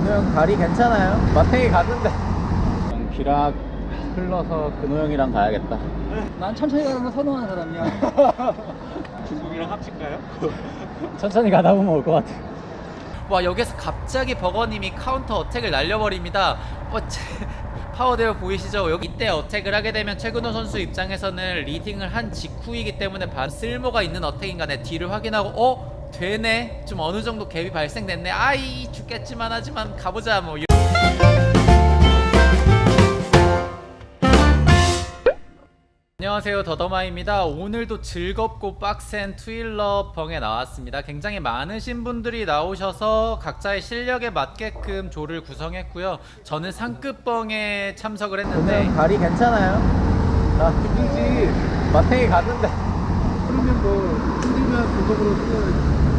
근호형 다리 괜찮아요? 마탱이 갔는데 기락 흘러서 근호형이랑 가야겠다 난 천천히 가는 거 선호하는 사람이야. 중국이랑 합칠까요? 천천히 가다 보면 올 것 같아 와 여기서 갑자기 버거님이 카운터 어택을 날려버립니다. 어, 제, 파워데어 보이시죠? 여기 이때 어택을 하게 되면 최근호 선수 입장에서는 리딩을 한 직후이기 때문에 반 쓸모가 있는 어택인간에 뒤를 확인하고 어 되네? 좀 어느 정도 갭이 발생됐네? 아이 죽겠지만 하지만 가보자 뭐. 이런- 안녕하세요. 더더마입니다. 오늘도 즐겁고 빡센 트윌러 벙에 나왔습니다. 굉장히 많으신 분들이 나오셔서 각자의 실력에 맞게끔 조를 구성했고요. 저는 상급 벙에 참석을 했는데 다리 괜찮아요? 나 힘들지 마탱이 갔는데. 그러면 뭐 힘들면 고속으로 뛰어야지.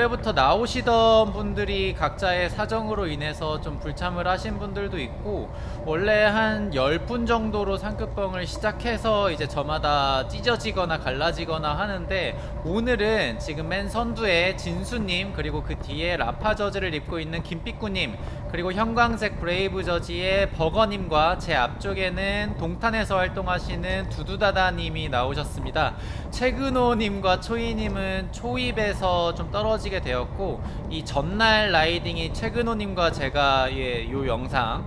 네, 원래부터 나오시던 분들이 각자의 사정으로 인해서 좀 불참을 하신 분들도 있고 원래 한 10분 정도로 상급봉을 시작해서 이제 저마다 찢어지거나 갈라지거나 하는데 오늘은 지금 맨 선두에 진수님 그리고 그 뒤에 라파 저지를 입고 있는 김삐꾸님 그리고 형광색 브레이브 저지의 버거님과 제 앞쪽에는 동탄에서 활동하시는 두두다다님이 나오셨습니다. 최근호님과 초이님은 초입에서 좀 떨어지 게 되었고 이 전날 라이딩이 최근호님과 제가 예, 요 영상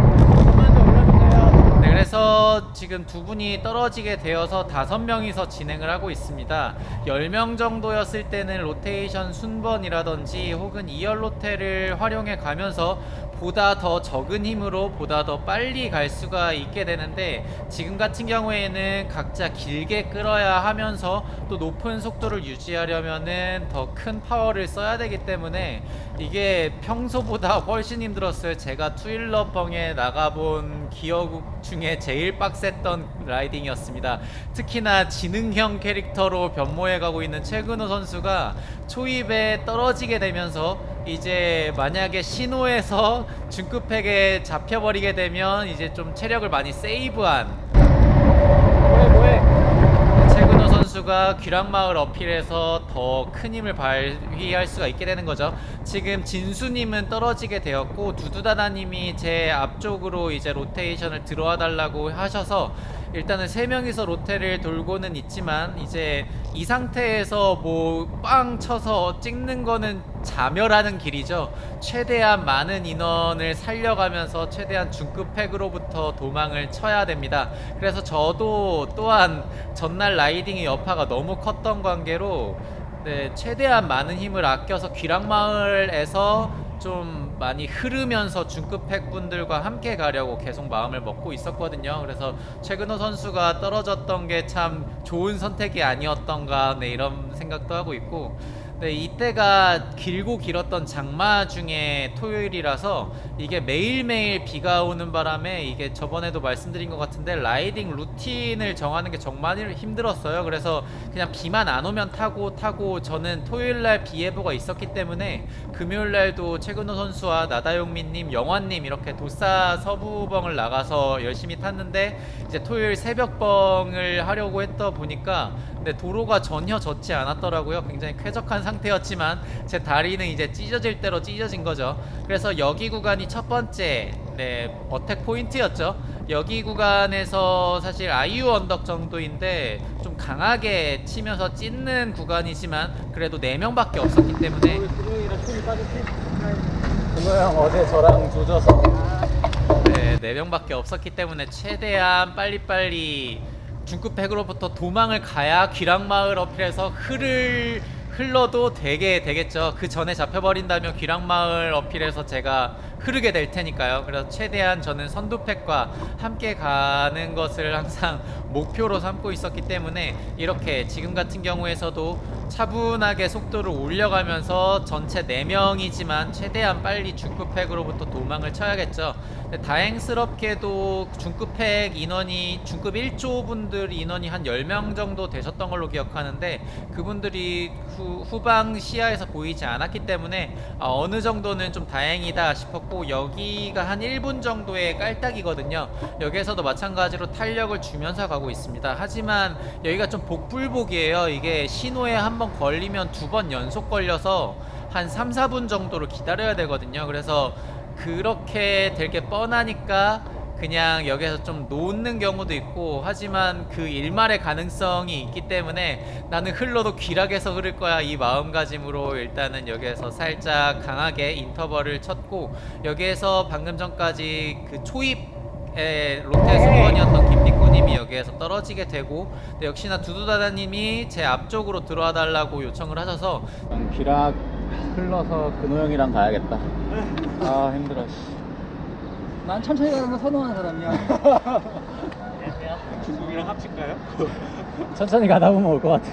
네, 그래서 지금 두 분이 떨어지게 되어서 다섯 명이서 진행을 하고 있습니다. 10명 정도였을 때는 로테이션 순번이라든지 혹은 2열 로테를 활용해 가면서 보다 더 적은 힘으로 보다 더 빨리 갈 수가 있게 되는데 지금 같은 경우에는 각자 길게 끌어야 하면서 또 높은 속도를 유지하려면은 더 큰 파워를 써야 되기 때문에 이게 평소보다 훨씬 힘들었어요. 제가 투일러 벙에 나가본 기억 중에 제일 빡셌던 라이딩이었습니다. 특히나 지능형 캐릭터로 변모해 가고 있는 최근호 선수가 초입에 떨어지게 되면서 이제 만약에 신호에서 중급팩에 잡혀버리게 되면 이제 좀 체력을 많이 세이브한 뭐해 뭐해 최근호 선수가 귀랑마을 어필에서 더 큰 힘을 발휘할 수가 있게 되는 거죠. 지금 진수님은 떨어지게 되었고 두두다다님이 제 앞쪽으로 이제 로테이션을 들어와 달라고 하셔서 일단은 세 명이서 로테를 돌고는 있지만 이제 이 상태에서 뭐 빵 쳐서 찍는 거는 자멸하는 길이죠. 최대한 많은 인원을 살려가면서 최대한 중급 팩으로부터 도망을 쳐야 됩니다. 그래서 저도 또한 전날 라이딩의 여파가 너무 컸던 관계로 네, 최대한 많은 힘을 아껴서 귀랑마을에서 좀 많이 흐르면서 중급 팩 분들과 함께 가려고 계속 마음을 먹고 있었거든요. 그래서 최근호 선수가 떨어졌던 게 참 좋은 선택이 아니었던가 네, 이런 생각도 하고 있고 네, 이때가 길고 길었던 장마 중에 토요일이라서 이게 매일매일 비가 오는 바람에 이게 저번에도 말씀드린 것 같은데 라이딩 루틴을 정하는 게 정말 힘들었어요. 그래서 그냥 비만 안 오면 타고 타고 저는 토요일 날 비 예보가 있었기 때문에 금요일 날도 최근호 선수와 나다용민님, 영환님 이렇게 도사 서부벙을 나가서 열심히 탔는데 이제 토요일 새벽벙을 하려고 했다 보니까 근데 도로가 전혀 젖지 않았더라고요. 굉장히 쾌적한 상 태였지만 제 다리는 이제 찢어질 대로 찢어진 거죠. 그래서 여기 구간이 첫 번째 네 어택 포인트였죠. 여기 구간에서 사실 아이유 언덕 정도인데 좀 강하게 치면서 찢는 구간이지만 그래도 4명밖에 없었기 때문에? 근호형 어제 저랑 조져서 네, 4명밖에 없었기 때문에 최대한 빨리빨리 중급팩으로부터 도망을 가야 귀랑마을 어필에서 흐를 흘러도 되게 되겠죠. 그 전에 잡혀버린다면 귀랑마을 어필에서 제가 흐르게 될 테니까요. 그래서 최대한 저는 선두팩과 함께 가는 것을 항상 목표로 삼고 있었기 때문에 이렇게 지금 같은 경우에서도 차분하게 속도를 올려가면서 전체 4명이지만 최대한 빨리 중급팩으로부터 도망을 쳐야겠죠. 다행스럽게도 중급팩 인원이 중급 1조 분들 인원이 한 10명 정도 되셨던 걸로 기억하는데 그분들이 후, 후방 시야에서 보이지 않았기 때문에 아, 어느 정도는 좀 다행이다 싶었고 여기가 한 1분 정도의 깔딱이거든요. 여기에서도 마찬가지로 탄력을 주면서 가고 있습니다. 하지만 여기가 좀 복불복이에요. 이게 신호에 한 번 걸리면 두 번 연속 걸려서 한 3, 4분 정도를 기다려야 되거든요. 그래서 그렇게 될 게 뻔하니까 그냥 여기서 좀 놓는 경우도 있고 하지만 그 일말의 가능성이 있기 때문에 나는 흘러도 귀락해서 흐를 거야 이 마음가짐으로 일단은 여기에서 살짝 강하게 인터벌을 쳤고 여기에서 방금 전까지 그 초입의 롯데 수건이었던 김비꾸님이 여기에서 떨어지게 되고 근데 역시나 두두다다님이 제 앞쪽으로 들어와 달라고 요청을 하셔서 기락 흘러서 근호 형이랑 가야겠다. 아 힘들어. 씨. 난 천천히 가는 거 선호하는 사람이야. 중국이랑 합칠까요? 천천히 가다 보면 올 것 같아.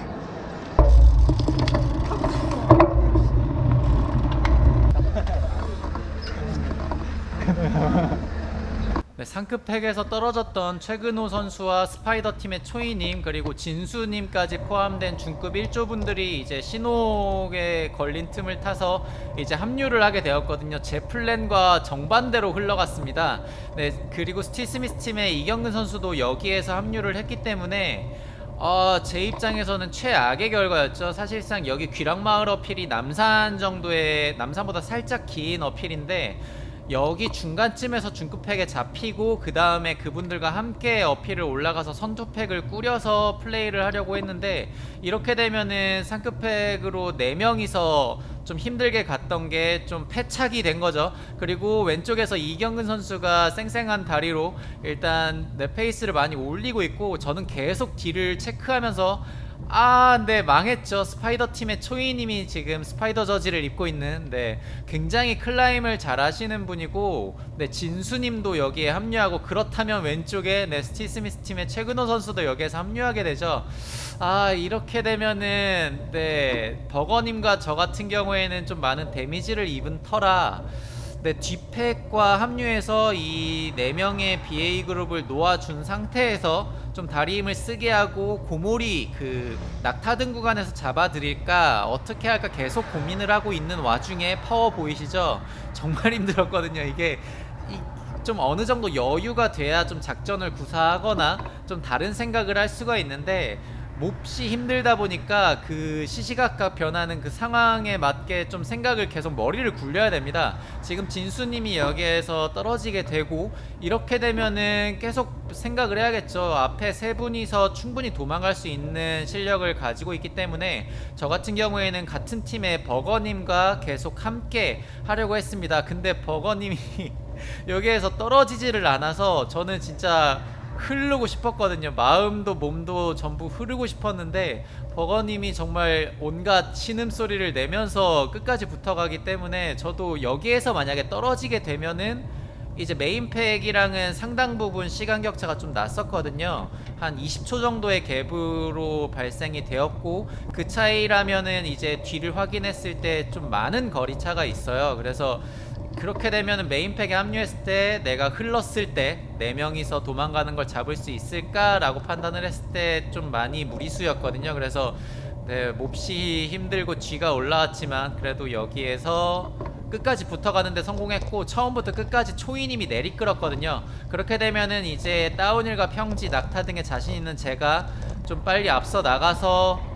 네, 상급팩에서 떨어졌던 최근호 선수와 스파이더 팀의 초이님 그리고 진수님까지 포함된 중급 1조분들이 이제 신호에 걸린 틈을 타서 이제 합류를 하게 되었거든요. 제 플랜과 정반대로 흘러갔습니다. 네, 그리고 스티 스미스 팀의 이경근 선수도 여기에서 합류를 했기 때문에 어, 제 입장에서는 최악의 결과였죠. 사실상 여기 귀락마을 어필이 남산 정도의 남산보다 살짝 긴 어필인데 여기 중간쯤에서 중급팩에 잡히고 그 다음에 그분들과 함께 어필을 올라가서 선두팩을 꾸려서 플레이를 하려고 했는데 이렇게 되면은 상급팩으로 4명이서 좀 힘들게 갔던 게 좀 패착이 된 거죠. 그리고 왼쪽에서 이경근 선수가 쌩쌩한 다리로 일단 내 페이스를 많이 올리고 있고 저는 계속 뒤를 체크하면서 아, 네 망했죠. 스파이더 팀의 초이님이 지금 스파이더 저지를 입고 있는 네 굉장히 클라임을 잘 하시는 분이고 네 진수님도 여기에 합류하고 그렇다면 왼쪽에 네 스티스미스 팀의 최근호 선수도 여기에서 합류하게 되죠. 아 이렇게 되면은 네 버거님과 저 같은 경우에는 좀 많은 데미지를 입은 터라. 네, 뒷팩과 합류해서 이 네 명의 BA 그룹을 놓아준 상태에서 좀 다리 힘을 쓰게 하고 고모리 그 낙타등 구간에서 잡아드릴까 어떻게 할까 계속 고민을 하고 있는 와중에 파워 보이시죠? 정말 힘들었거든요. 이게 이, 좀 어느 정도 여유가 돼야 좀 작전을 구사하거나 좀 다른 생각을 할 수가 있는데 몹시 힘들다 보니까 그 시시각각 변하는 그 상황에 맞게 좀 생각을 계속 머리를 굴려야 됩니다. 지금 진수님이 여기에서 떨어지게 되고 이렇게 되면은 계속 생각을 해야겠죠. 앞에 세 분이서 충분히 도망갈 수 있는 실력을 가지고 있기 때문에 저 같은 경우에는 같은 팀의 버거님과 계속 함께 하려고 했습니다. 근데 버거님이 여기에서 떨어지지를 않아서 저는 진짜 흐르고 싶었거든요. 마음도 몸도 전부 흐르고 싶었는데 버거님이 정말 온갖 신음소리를 내면서 끝까지 붙어가기 때문에 저도 여기에서 만약에 떨어지게 되면은 이제 메인팩이랑은 상당 부분 시간 격차가 좀 났었거든요. 한 20초 정도의 갭으로 발생이 되었고 그 차이라면은 이제 뒤를 확인했을 때 좀 많은 거리 차가 있어요. 그래서 그렇게 되면 메인팩에 합류했을 때 내가 흘렀을 때네 명이서 도망가는 걸 잡을 수 있을까라고 판단을 했을 때 좀 많이 무리수였거든요. 그래서 네, 몹시 힘들고 쥐가 올라왔지만 그래도 여기에서 끝까지 붙어가는데 성공했고 처음부터 끝까지 초이님이 내리끌었거든요. 그렇게 되면은 이제 다운힐과 평지, 낙타 등에 자신 있는 제가 좀 빨리 앞서 나가서 네,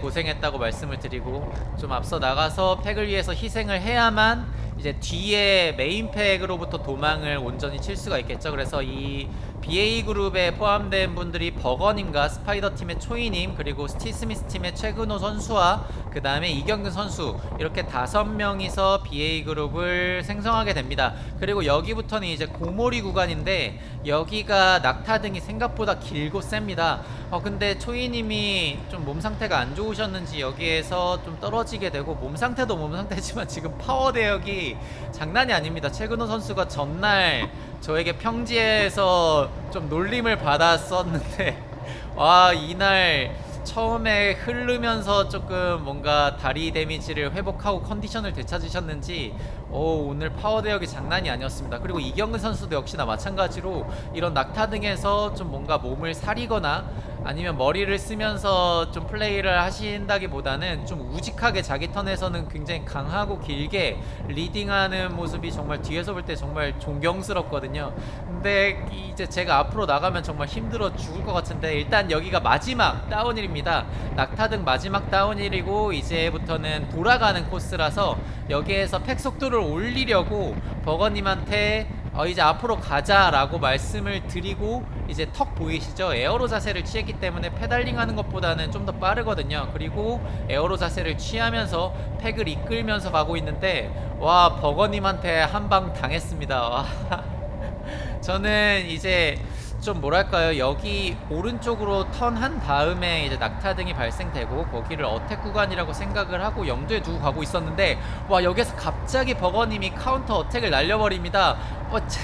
고생했다고 말씀을 드리고 좀 앞서 나가서 팩을 위해서 희생을 해야만 이제 뒤에 메인 팩으로부터 도망을 온전히 칠 수가 있겠죠. 그래서 이 BA 그룹에 포함된 분들이 버거님과 스파이더 팀의 초이님 그리고 스티 스미스 팀의 최근호 선수와 그 다음에 이경근 선수 이렇게 다섯 명이서 BA 그룹을 생성하게 됩니다. 그리고 여기부터는 이제 고모리 구간인데 여기가 낙타 등이 생각보다 길고 셉니다. 어 근데 초이님이 좀 몸 상태가 안 좋으셨는지 여기에서 좀 떨어지게 되고 몸 상태도 몸 상태지만 지금 파워 대역이 장난이 아닙니다. 최근호 선수가 전날 저에게 평지에서 좀 놀림을 받았었는데 와 이날 처음에 흐르면서 조금 뭔가 다리 데미지를 회복하고 컨디션을 되찾으셨는지 오, 오늘 파워 대역이 장난이 아니었습니다. 그리고 이경근 선수도 역시나 마찬가지로 이런 낙타 등에서 좀 뭔가 몸을 사리거나 아니면 머리를 쓰면서 좀 플레이를 하신다기보다는 좀 우직하게 자기 턴에서는 굉장히 강하고 길게 리딩하는 모습이 정말 뒤에서 볼 때 정말 존경스럽거든요. 근데 이제 제가 앞으로 나가면 정말 힘들어 죽을 것 같은데 일단 여기가 마지막 다운힐입니다. 낙타등 마지막 다운힐이고 이제부터는 돌아가는 코스라서 여기에서 팩 속도를 올리려고 버거님한테 어, 이제 앞으로 가자라고 말씀을 드리고 이제 턱 보이시죠? 에어로 자세를 취했기 때문에 페달링 하는 것보다는 좀 더 빠르거든요. 그리고 에어로 자세를 취하면서 팩을 이끌면서 가고 있는데 와 버거님한테 한 방 당했습니다. 와. 저는 이제 좀 뭐랄까요? 여기 오른쪽으로 턴한 다음에 이제 낙타등이 발생되고 거기를 어택 구간이라고 생각을 하고 염두에 두고 가고 있었는데 와 여기서 갑자기 버거님이 카운터 어택을 날려버립니다. 와, 제,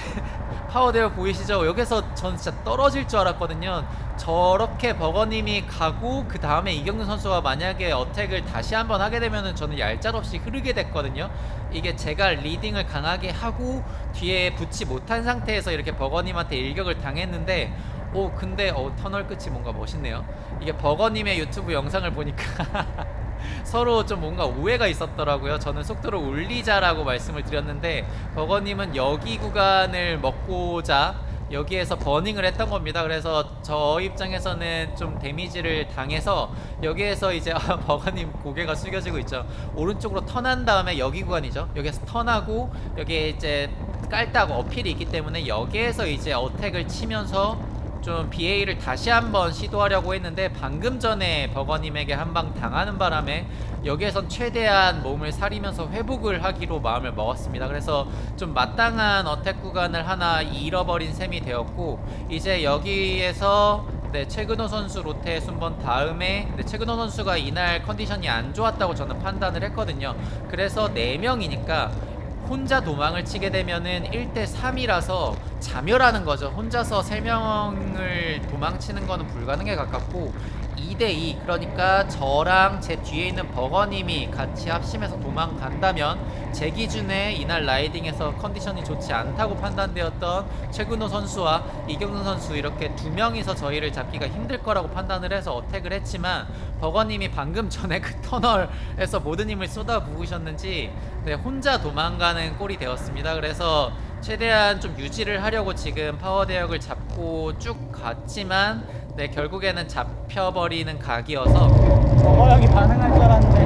파워데어 보이시죠? 여기서 전 진짜 떨어질 줄 알았거든요. 저렇게 버거님이 가고 그 다음에 이경준 선수가 만약에 어택을 다시 한번 하게 되면은 저는 얄짤없이 흐르게 됐거든요. 이게 제가 리딩을 강하게 하고 뒤에 붙지 못한 상태에서 이렇게 버거님한테 일격을 당했는데 오 근데 어 터널 끝이 뭔가 멋있네요. 이게 버거님의 유튜브 영상을 보니까 서로 좀 뭔가 오해가 있었더라고요 저는 속도를 올리자라고 말씀을 드렸는데 버거님은 여기 구간을 먹고자 여기에서 버닝을 했던 겁니다. 그래서 저 입장에서는 좀 데미지를 당해서 여기에서 이제 아, 버거님 고개가 숙여지고 있죠. 오른쪽으로 턴한 다음에 여기 구간이죠. 여기에서 턴하고 여기에 이제 깔딱 어필이 있기 때문에 여기에서 이제 어택을 치면서 좀 BA를 다시 한번 시도하려고 했는데 방금 전에 버거님에게 한 방 당하는 바람에 여기에선 최대한 몸을 사리면서 회복을 하기로 마음을 먹었습니다. 그래서 좀 마땅한 어택 구간을 하나 잃어버린 셈이 되었고 이제 여기에서 네, 최근호 선수 로테 순번 다음에 네, 최근호 선수가 이날 컨디션이 안 좋았다고 저는 판단을 했거든요. 그래서 4명이니까 혼자 도망을 치게 되면은 1대 3이라서 자멸하는 거죠. 혼자서 3명을 도망치는 거는 불가능에 가깝고 2대 2 그러니까 저랑 제 뒤에 있는 버거님이 같이 합심해서 도망간다면 제 기준에 이날 라이딩에서 컨디션이 좋지 않다고 판단되었던 최근호 선수와 이경선 선수 이렇게 두 명이서 저희를 잡기가 힘들 거라고 판단을 해서 어택을 했지만 버거님이 방금 전에 그 터널에서 모든 힘을 쏟아 부으셨는지 네, 혼자 도망가는 꼴이 되었습니다. 그래서 최대한 좀 유지를 하려고 지금 파워 대역을 잡고 쭉 갔지만 네 결국에는 잡혀버리는 각이어서 버거 형이 반응할 줄 알았는데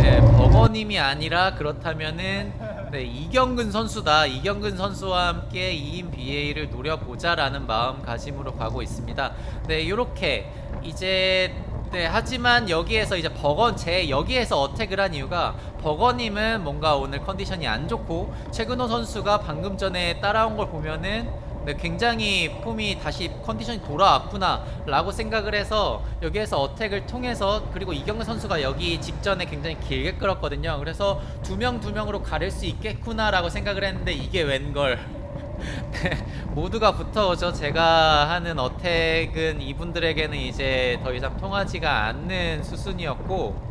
네 버거님이 아니라 그렇다면은 네 이경근 선수다 이경근 선수와 함께 2인 BA를 노려보자라는 마음가짐으로 가고 있습니다. 네 이렇게 이제 네 하지만 여기에서 이제 버거 제 여기에서 어택을 한 이유가 버거님은 뭔가 오늘 컨디션이 안 좋고 최근호 선수가 방금 전에 따라온 걸 보면은 네, 굉장히 폼이 다시 컨디션이 돌아왔구나 라고 생각을 해서 여기에서 어택을 통해서 그리고 이경근 선수가 여기 직전에 굉장히 길게 끌었거든요. 그래서 두 명 두 명으로 가릴 수 있겠구나 라고 생각을 했는데 이게 웬걸. 네, 모두가 붙어오죠. 제가 하는 어택은 이분들에게는 이제 더 이상 통하지가 않는 수순이었고.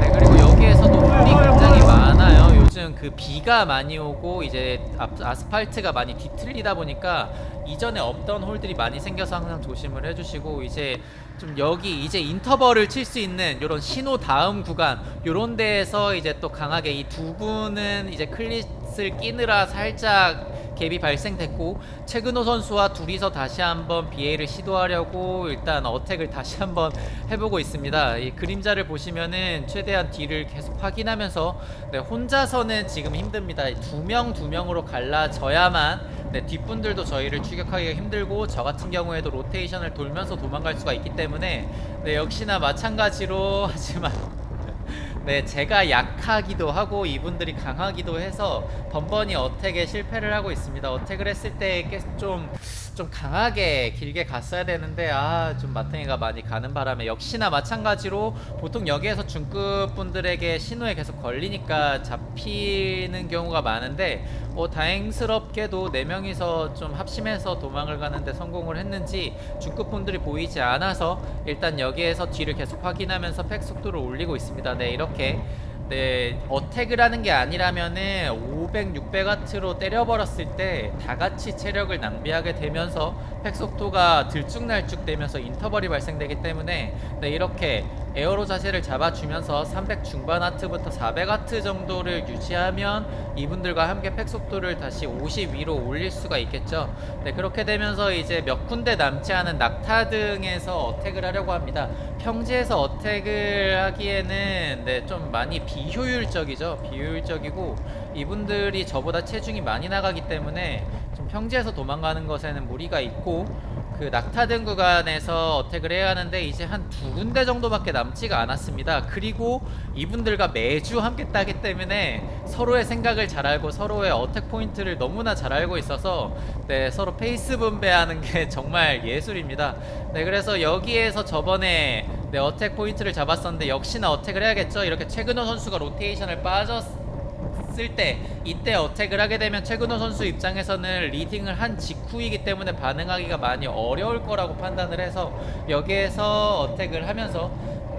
네, 그리고 여기에서도 홀이 굉장히 많아요. 요즘 그 비가 많이 오고 이제 아- 아스팔트가 많이 뒤틀리다 보니까 이전에 없던 홀들이 많이 생겨서 항상 조심을 해주시고 이제 좀 여기 이제 인터벌을 칠 수 있는 이런 신호 다음 구간 요런 데에서 이제 또 강하게 이 두 분은 이제 클릿을 끼느라 살짝 갭이 발생됐고 최근호 선수와 둘이서 다시 한번 BA를 시도하려고 일단 어택을 다시 한번 해보고 있습니다. 이 그림자를 보시면은 최대한 뒤를 계속 확인하면서 네, 혼자서는 지금 힘듭니다. 두 명 두 명으로 갈라져야만 네, 뒷분들도 저희를 추격하기가 힘들고 저 같은 경우에도 로테이션을 돌면서 도망갈 수가 있기 때문에 네, 역시나 마찬가지로 하지만 네, 제가 약하기도 하고 이분들이 강하기도 해서 번번이 어택에 실패를 하고 있습니다. 어택을 했을 때 좀 좀좀 강하게 길게 갔어야 되는데 아 좀 마탱이가 많이 가는 바람에 역시나 마찬가지로 보통 여기에서 중급 분들에게 신호에 계속 걸리니까 잡히는 경우가 많은데 어 다행스럽게도 네 명이서 좀 합심해서 도망을 가는데 성공을 했는지 중급 분들이 보이지 않아서 일단 여기에서 뒤를 계속 확인하면서 팩 속도를 올리고 있습니다. 네 이렇게 네, 어택을 하는 게 아니라면은 500, 600와트로 때려버렸을 때 다 같이 체력을 낭비하게 되면서 팩 속도가 들쭉날쭉 되면서 인터벌이 발생되기 때문에 네, 이렇게 에어로 자세를 잡아주면서 300 중반 와트부터 400 와트 정도를 유지하면 이분들과 함께 팩 속도를 다시 50 위로 올릴 수가 있겠죠. 네, 그렇게 되면서 이제 몇 군데 남지 않은 낙타 등에서 어택을 하려고 합니다. 평지에서 어택을 하기에는 네, 좀 많이 비 효율적이죠. 비효율적이고 이분들이 저보다 체중이 많이 나가기 때문에 좀 평지에서 도망가는 것에는 무리가 있고 그 낙타등 구간에서 어택을 해야 하는데 이제 한 두 군데 정도밖에 남지가 않았습니다. 그리고 이분들과 매주 함께 따기 때문에 서로의 생각을 잘 알고 서로의 어택 포인트를 너무나 잘 알고 있어서 네, 서로 페이스 분배하는 게 정말 예술입니다. 네, 그래서 여기에서 저번에 네, 어택 포인트를 잡았었는데 역시나 어택을 해야겠죠. 이렇게 최근호 선수가 로테이션을 빠졌 쓸때 이때 어택을 하게 되면 최근호 선수 입장에서는 리딩을 한 직후이기 때문에 반응하기가 많이 어려울 거라고 판단을 해서 여기에서 어택을 하면서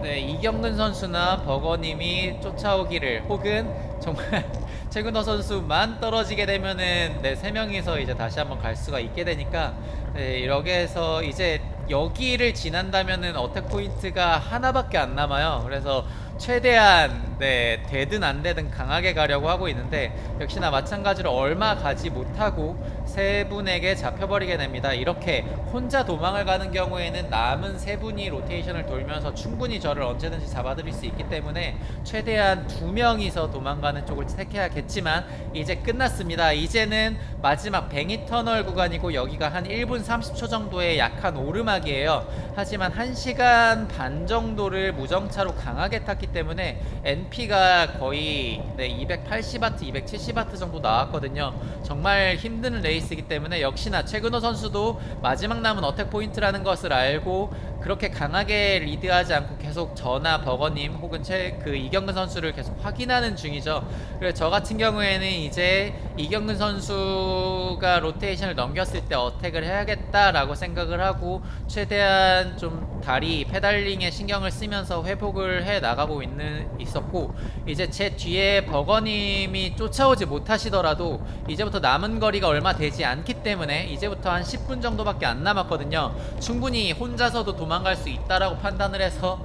네, 이경근 선수나 버거님이 쫓아오기를 혹은 정말 최근호 선수만 떨어지게 되면은 네, 세 명이서 이제 다시 한번 갈 수가 있게 되니까 네, 여기에서 이제 여기를 지난다면은 어택 포인트가 하나밖에 안 남아요. 그래서 최대한 네 되든 안 되든 강하게 가려고 하고 있는데 역시나 마찬가지로 얼마 가지 못하고 세 분에게 잡혀버리게 됩니다. 이렇게 혼자 도망을 가는 경우에는 남은 세 분이 로테이션을 돌면서 충분히 저를 언제든지 잡아들일 수 있기 때문에 최대한 두 명이서 도망가는 쪽을 택해야겠지만 이제 끝났습니다. 이제는 마지막 뱅이 터널 구간이고 여기가 한 1분 30초 정도의 약한 오르막이에요. 하지만 1시간 반 정도를 무정차로 강하게 탔기 때문에 NP가 거의 네, 280와트, 270와트 정도 나왔거든요. 정말 힘든 레이스이기 때문에 역시나 최근호 선수도 마지막 남은 어택 포인트라는 것을 알고 그렇게 강하게 리드하지 않고 계속 저나 버거님 혹은 최, 그 이경근 선수를 계속 확인하는 중이죠. 그래서 저 같은 경우에는 이제 이경근 선수가 로테이션을 넘겼을 때 어택을 해야겠다라고 생각을 하고 최대한 좀 다리 페달링에 신경을 쓰면서 회복을 해 나가고 있는 있었고 이제 제 뒤에 버거님이 쫓아오지 못하시더라도 이제부터 남은 거리가 얼마 되지 않기 때문에 이제부터 한 10분 정도밖에 안 남았거든요. 충분히 혼자서도 도망갈 수 있다라고 판단을 해서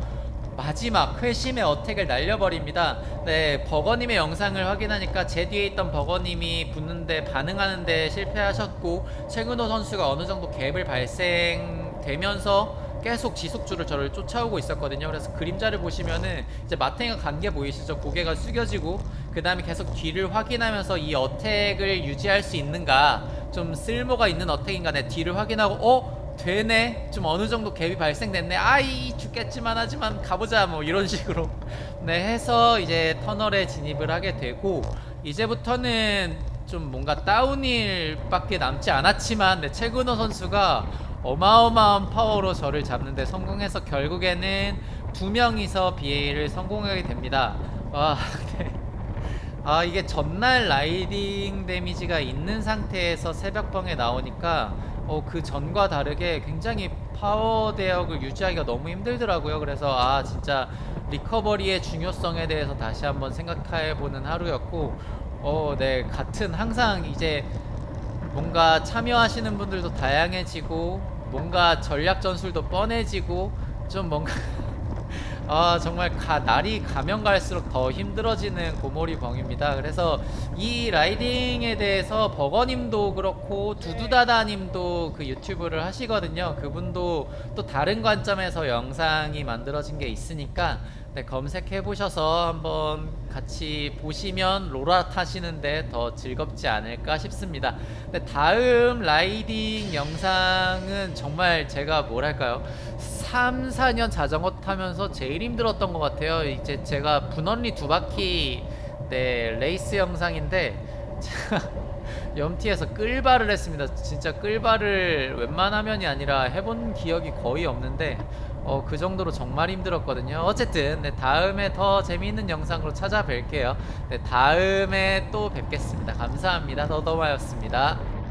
마지막 회심의 어택을 날려버립니다. 네, 버거님의 영상을 확인하니까 제 뒤에 있던 버거님이 붙는데 반응하는데 실패하셨고 최근호 선수가 어느 정도 갭을 발생되면서 계속 지속주를 저를 쫓아오고 있었거든요. 그래서 그림자를 보시면은 이제 마탱이가 간 게 보이시죠? 고개가 숙여지고 그 다음에 계속 뒤를 확인하면서 이 어택을 유지할 수 있는가 좀 쓸모가 있는 어택인가 내 뒤를 확인하고 어? 되네 좀 어느 정도 갭이 발생됐네 아이 죽겠지만 하지만 가보자 뭐 이런 식으로 네 해서 이제 터널에 진입을 하게 되고 이제부터는 좀 뭔가 다운힐밖에 남지 않았지만 네, 최근호 선수가 어마어마한 파워로 저를 잡는데 성공해서 결국에는 두 명이서 BA를 성공하게 됩니다 와 네. 아 이게 전날 라이딩 데미지가 있는 상태에서 새벽방에 나오니까 어, 그 전과 다르게 굉장히 파워 대역을 유지하기가 너무 힘들더라고요. 그래서 아 진짜 리커버리의 중요성에 대해서 다시 한번 생각해 보는 하루였고 어, 네 같은 항상 이제 뭔가 참여하시는 분들도 다양해지고 뭔가 전략 전술도 뻔해지고 좀 뭔가 아 정말 가, 날이 가면 갈수록 더 힘들어지는 고모리 병입니다. 그래서 이 라이딩에 대해서 버거님도 그렇고 두두다다님도 그 유튜브를 하시거든요. 그분도 또 다른 관점에서 영상이 만들어진 게 있으니까 네, 검색해 보셔서 한번 같이 보시면 로라 타시는데 더 즐겁지 않을까 싶습니다. 네, 다음 라이딩 영상은 정말 제가 뭐랄까요? 3, 4년 자전거 타면서 제일 힘들었던 것 같아요. 이제 제가 분원리 두 바퀴 네, 레이스 영상인데 염티에서 끌바를 했습니다. 진짜 끌바를 웬만하면이 아니라 해본 기억이 거의 없는데 어, 그 정도로 정말 힘들었거든요. 어쨌든 네, 다음에 더 재미있는 영상으로 찾아뵐게요. 네, 다음에 또 뵙겠습니다. 감사합니다. 더더마였습니다.